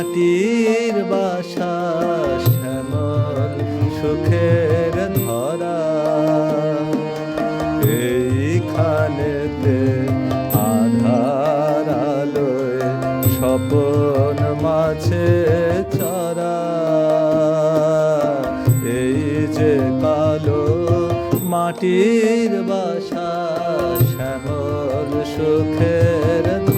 মাটির বাসা শ্যামল সুখের ধরা। এইখানেতে আধার আলোয় স্বপন মাছে চরা এই যে কালো মাটির বাসা শ্যামল সুখের ধরা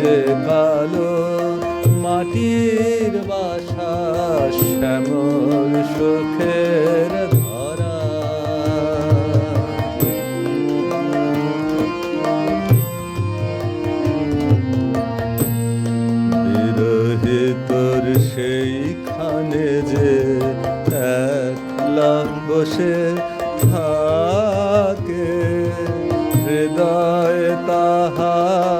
যে কালো মাটির বাসা শ্যামল সুখের ধরা। বিরহে তোর সেইখানে যে বসে থাকে, হৃদয় তাহার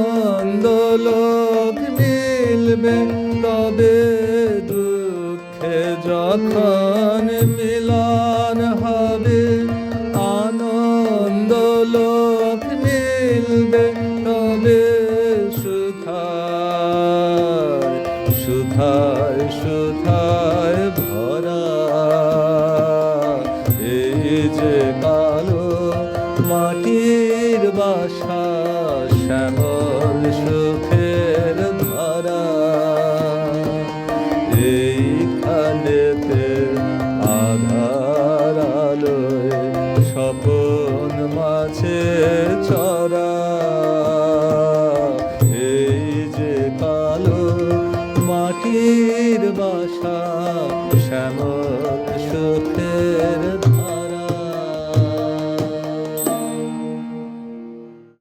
লোক মিলবে তবে দুঃখে যখন মিলন হবে, আনন্দ লোক মিলবে তবে সুধায় সুধায় সুধায় ভরা। এই যে আলোয় স্বপন মাঝে চরা